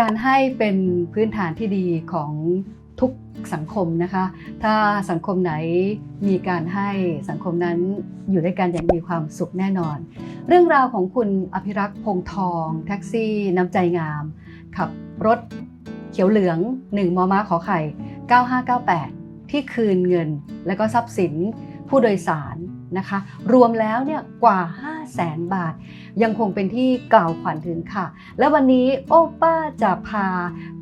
การให้เป็นพื้นฐานที่ดีของทุกสังคมนะคะ ถ้าสังคมไหนมีการให้สังคมนั้นอยู่ด้วยกันอย่างมีความสุขแน่นอน เรื่องราวของคุณอภิรักษ์พงทอง แท็กซี่น้ำใจงาม ขับรถเขียวเหลือง 1 มอม้าขอไข่ 9598 ที่คืนเงิน และก็ทรัพย์สินผู้โดยสารนะคะ รวมแล้วเนี่ยกว่า 5 0 0แสนบาท ยังคงเป็นที่กล่าวขวัญถึงค่ะ และวันนี้โอป้าจะพา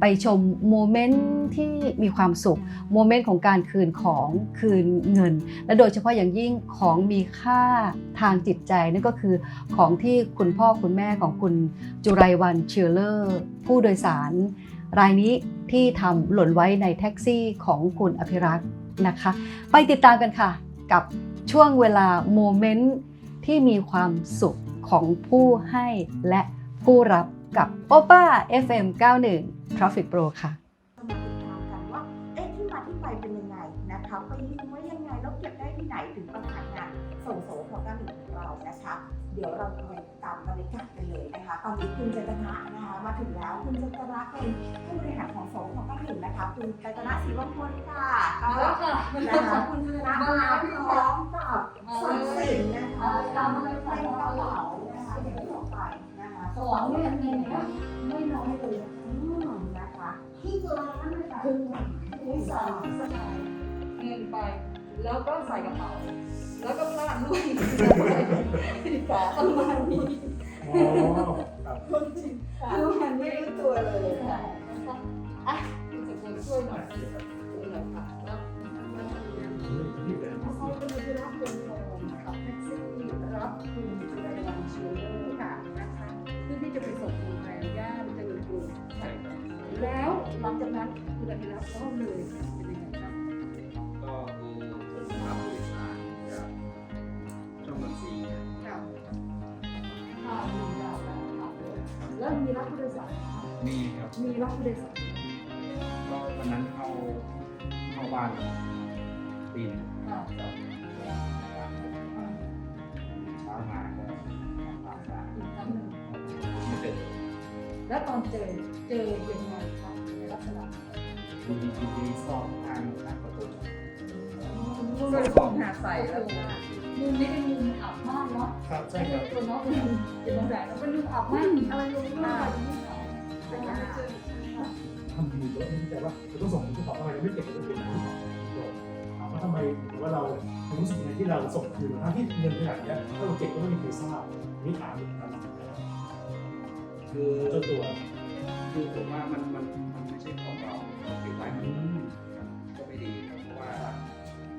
ไปชมโมเมนต์ที่มีความสุข โมเมนต์ของการคืนของคืนเงิน และโดยเฉพาะอย่างยิ่งของมีค่าทางจิตใจนั่นก็คือของที่คุณพ่อคุณแม่ของคุณจุไรวันเชลเลอร์ ผู้โดยสาร รายนี้ที่ทำหล่นไว้ในแท็กซี่ของคุณอภิรักษ์นะคะ ไปติดตามกันค่ะกับช่วงเวลาโมเมนต์ ที่มีความสุขของผู้ให้และผู้รับกับโอป้า FM 91 Traffic Pro ค่ะเรามาติดตามกันว่าเอ๊ะที่มาที่ไปเป็นยังไงนะคะไปยืมไว้ยังไงแล้วเก็บได้ที่ไหนถึงประสานงานส่งโสพก้าหนึ่งของเรานะคะ เดี๋ยวเราจะไปตามบรรยากาศกันเลยนะคะตอนนี้คุณเจตนะนะคะมาถึงแล้วคุณเจตนะเป็นผู้บริหารของโสพก้าหนึ่งนะคะคุณเจตนะศรีวังพลค่ะนะคะคุณเจตนะมาพร้อม ประมาณนี้อ๋อครับคนจริงคือมันไม่รู้ตัวเลยค่ะอะคุณจะควรช่วยหน่อยช่วยหน่อยค่ะแล้วที่เป็นเขาเป็นผู้รับเป็นโรงขับแท็กซี่รับคุณจุลวันเชียร์ค่ะนะคะเพื่อที่จะไปส่งคุณแม่ย่าเจริญกรุงใช่ครับแล้วหลังจากนั้นคุณอภิรักษ์ก็เลยเป็นยังไง มคะมีครับ มีรับผู้โดยสารก็วันนั้นเข้าเข้าบ้านตีหนงค่ะเช้ามาก็ทำความสะอาดอีกครั้งหนึ่งไม่เจอแล้วตอนเจอเจอยังไงคะในลักษณะมีมีมีซอกข้างข้างประตูมุมของหาใส่แล้วมุมนี้เป็นมุมอับมากเนาะครับใช่ใช่ครับตัวน้องเป็นเป็นน้องแดงแล้วเป็นมุมอับมากอะไรลงมาที่นี่เขาแต่ยา ทำดีแล้วแต่ว่าเราต้องส่งที่ขอทำไมเราไม่เก็บไว้เป็นที่ขอถามว่าทำไมหรือว่าเรารู้สึกยังไงที่เราส่งคืนทั้งที่เงินขนาดนี้ถ้าเราเก็บก็ไม่มีใครทราบนี่ถามอยู่นะครับคือเจ้าตัวคือผมว่ามันมันมันไม่ใช่ของเราเก็บไว้มันก็ไม่ดีครับเพราะว่า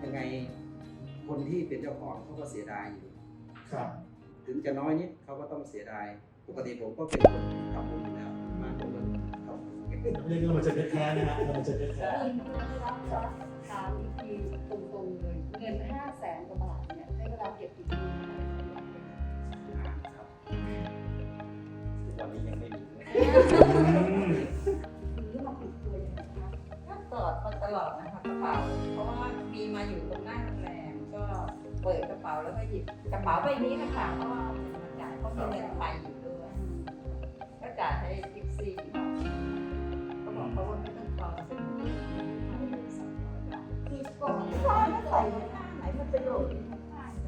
ยังไงคนที่เป็นเจ้าของเขาก็เสียดายอยู่ครับ ถึงจะน้อยนิดเขาก็ต้องเสียดาย ปกติผมก็เป็นคนทำบุญอยู่แล้ว เก็บเรามันจะเป็นแท้นะฮะมันจะเป็นแท้เงินที่เราได้รับรับถามอีกทีตรงๆเลยเงินห้าแสนกว่าบาทเนี่ยใช้เวลาเก็บกี่ปีครับทุกวันนี้ยังไม่มีเลยทีนี้มาปิดตัวยังไงคะก็ตลอดมาตลอดนะคะกระเป๋า เพราะว่ามีมาอยู่ตรงหน้าโรงแรมก็เปิดกระเป๋าแล้วก็หยิบกระเป๋าใบนี้นะคะเพราะ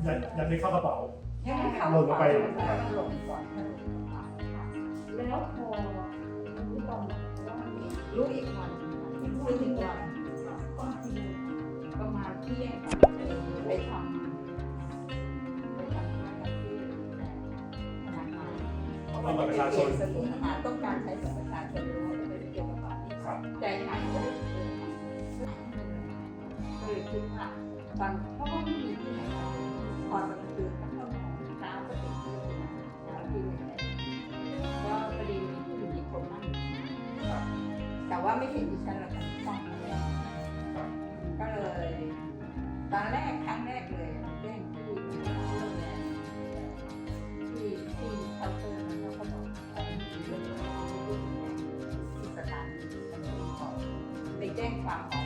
ยากอยากได้เข้ากระเป๋า ยังไม่เข้าลงไปลงก่อนแล้วพอรู้ตอนไหนว่ามีรู้อีกวันรู้อีกวันต้องกินประมาณเที่ยงไปทำไปทำงานที่ธนาคารเอาบัตรประชาชนสมุดอาหารต้องการใช้บัตรประชาชนรู้ว่าจะไปเกี่ยวกับบัตรครับ ใจหายก็เลยก็เลยคิดว่าตอนเพราะว่าไม่มี ว่าไม่เห็นดิฉันหรอกค่ะช่องนั้นก็เลย ตอนแรกครั้งแรกเลยเด้งที่โรงแรมที่ที่เคาน์เตอร์นั้นเขาก็บอกของมีเรื่องที่สถานีตำรวจบอกไปแจ้งความขอ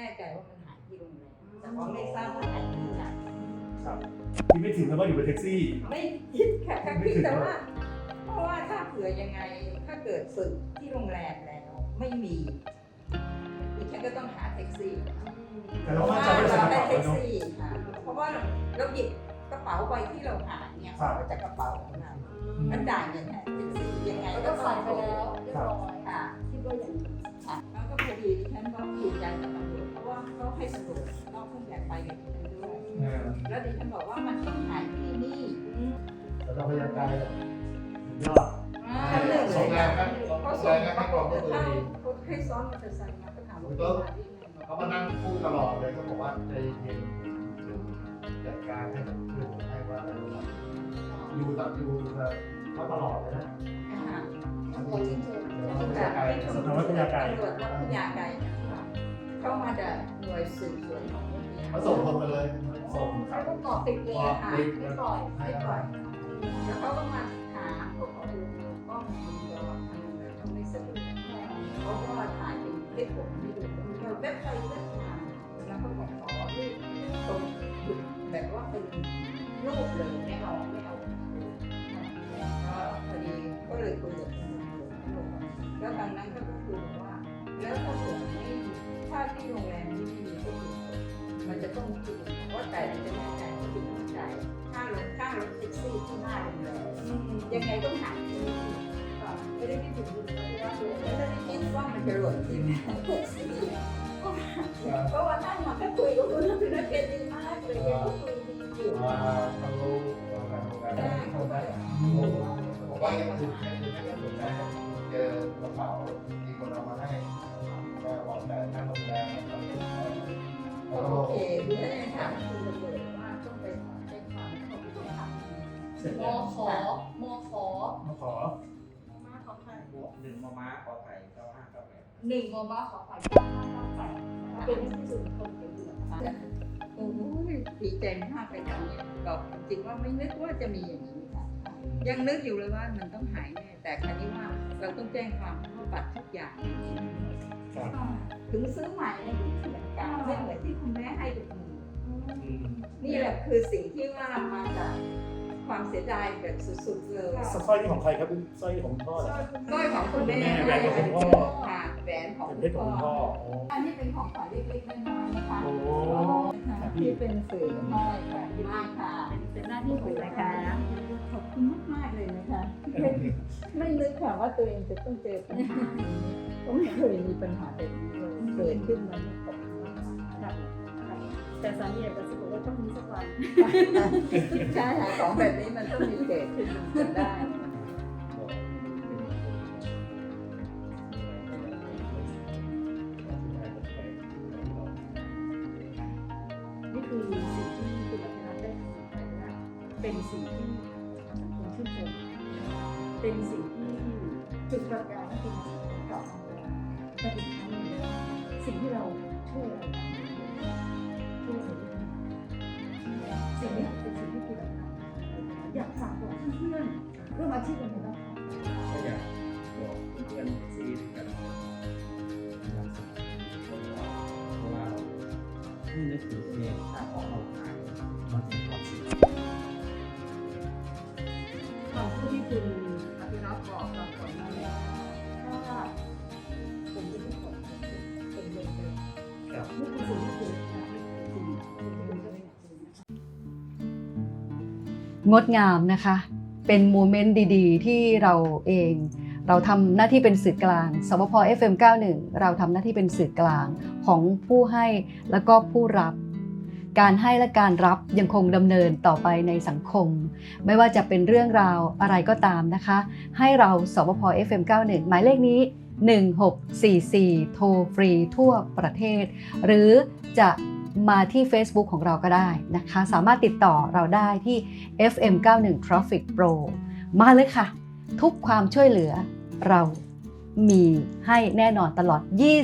นแน่ใจว่ามันหายที่โรงแรมแต่พอไม่ทราบว่าหายที่ไหนครับที่ไม่ถึงแล้วก็อยู่บนแท็กซี่ ไม่คิดค่ะแค่คิดแต่ว่า เพราะว่าถ้าเผื่อยังไง ถ้าเกิดฝึกที่โรงแรมแล้ว ไม่มีดิฉันก็ต้องหาแท็กซี่แต่เพเราราะมั่นว่าใจว่าใส่กระเราได้เป๋าแท็กเนาะ ซี่ค่ะเพราะว่าเราหยิบกระเป๋าใบที่เราหาเนี่ยครับมาจากกระเป๋าของเรามันจ่ายเงินแท็กซี่ยังไงแล้วก็ก็ต้อใส่งไปแล้วเรียบร้อยค่ะ คิดว่าอย่างนี้ค่ะแล้วก็พอดีดิฉันก็ยืนยันกับตำรวจเพราะว่าเขา ให้ตำรวจนอกเครื่องแบบไปกับดิฉันด้วยแล้วดิฉันบอกว่ามันต้องหายที่นี่แล้วเราพยายามการสุดยอดส่งแรงครับส่งแรงเขาให้ความบอวกมมือเขาดีให้ซ้อนมอเตอร์ไซค์มาก็ถามว่ามาเขามานั่งพูดตลอดเลยเขาบอกว่าใจเย็นจัดการให้กับเพื่อนให้ว่าอะไรว่าอยู่ตัดอยู่เขาตลอดเลยนะค่ะขอชื่ชมสำนักวิทยาการสำนักวิทยาการตำรวจ เข้ามาจากหน่วยสืบสวนของโรงเรียนมาส่งคนมาเลย ส่งคแล้รัวบก็เกาะติดเลยค่ะไม่ปล่อยให้ไม่อะปไรล่อยแล้วเขาก็มาถามพวกเขาดูกล้องวงจรปิดอะไรเขาไม่สะดวกเขาก็ถ่ายเป็นคลิปผมให้ดูเราเว็บไปเว็บมาแล้วเขาบอกขอรูปตรงจุดแบบว่าเป็นรูปเลยไม่เอาาที่โรงแรมนี้ไม่มีผู้ถูกกฎมันจะต้องคิดว่าแต่จะแน่ใจว่าถึงต้องจ่ายค่ารถค่ารถแท็กซี่ที่หน้าโรงแรมยังไงต้องหาที่ไม่ได้คิดถึงว่าไม่ได้คิดว่ามันจะหล่นที่แท็กซี่เพราะว่านั่งมาแค่คุยกับคุณคือนักเรียนดีมากเลยแกก็คุยดีอยู่ว่าเขารู้ว่าการทำงานได้เขาก็ผมว่าอย่างอื่นแค่คือไม่ต้องสนใจเจอกระเป๋ามีคนเอามาให้ก็บอกแต่นั่งโถ้ายังถามคุณตำรวจว่าต้องไปขอแจ้งความเขาไม่ต้องทำเสร็จมแล้วขอมขอมาขอมาขอใครบวกหนึ่งมอม้าขอไข่เก้าห้าเก้าแปดหนึ่งมบ้าขอไข่เก้าห้าเก้าแปดเป็นที่สุดคนเป็นเหลืองโอ้ยดีใจมากเลยตอนนี้บอกจริงๆว่าไม่นึกว่าจะมีอย่างนี้ค่ะ ยังนึกอยู่เลยว่ามันต้องหายแน่แต่ครั้นี้ว่าเราต้องแจ้งความเพราะบัตรทุกอย่าง ครับ ถึงซื้อใหม่เนี่ยเหมือนกันไม่เหมือนที่คุณแม่ให้กับมืออืม นี่แหละคือสิ่งที่ว่ามาจากความเสียดายแบบสุดๆเลยสร้อยนี่ของใครครับสร้อยนี่ของพ่อเหรอสร้อยของคุณแม่แหวนของคุณพ่อค่ะแหวนของเป็นคุเพชรของณพ่คุณพ่ออโอ้อันนี้เป็นของขวัญเล็กๆน้อยๆนะคะโอ้นะคะที่เป็นสื่อห้อยค่ะมากค่ะ เป็นหน้าที่ขอบขอคุงณรานะยกาคะรขอบคุณมากๆเลยนะคะไม่ไม่นึกค่ะว่าตัวเองจะต้องเจอปัญหานี้ก็ไม่เคยมีปัญหาแบบนี้เลยเกิดขึ้นมานี่ขอบคุณมากค่ะ แต่สามีกับสิบอกว่าต้องมีสักวันๆใช่ค่ะของแบบนี้มันต้องมีเกิดขึ้นจนได้ นี่คือสิ่งที่คุณรัตนัทได้ทำไปแล้วเป็นสิ่งที่สังคมชื่นชมเป็นสิ่งที่จุดประกายให้คุณกลับมาแต่อีกครั้งหนึ่งสิ่งที่เราช่วยอะไร อยากฝากบอกเพื่อนๆร่วมอาชีพกันไหมบ้างคะ ก็อยากบอกเพื่อนๆซีกัน งดงามนะคะ เป็นโมเมนต์ดีๆ ที่เราเอง เราทำหน้าที่เป็นสื่อกลาง สวพ FM91 เราทำหน้าที่เป็นสื่อกลางของผู้ให้แล้วก็ผู้รับการให้และการรับยังคงดำเนินต่อไปในสังคม ไม่ว่าจะเป็นเรื่องราวอะไรก็ตามนะคะ ให้เราสวพ FM91 หมายเลขนี้ 1644 โทรฟรีทั่วประเทศ หรือจะ มาที่ Facebook ของเราก็ได้นะคะ สามารถติดต่อเราได้ที่ FM91 Traffic Pro มาเลยค่ะ ทุกความช่วยเหลือเรามีให้แน่นอนตลอด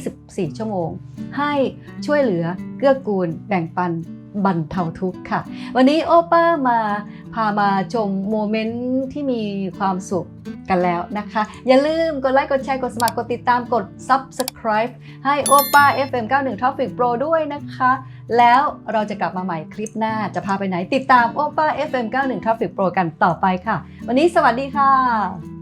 24 ชั่วโมง ให้ช่วยเหลือเกื้อกูลแบ่งปัน บรรเทาทุกข์ค่ะ วันนี้โอป้ามาพพามาชมโมเมนต์ที่มีความสุขกันแล้วนะคะ อย่าลืมกดไลค์ กดแชร์ กดสมัคร กดติดตาม กด Subscribe ให้โอป้า FM91 Traffic Pro ด้วยนะคะ แล้วเราจะกลับมาใหม่คลิปหน้า จะพาไปไหนติดตามโอป้า FM91 Traffic Pro กันต่อไปค่ะ วันนี้สวัสดีค่ะ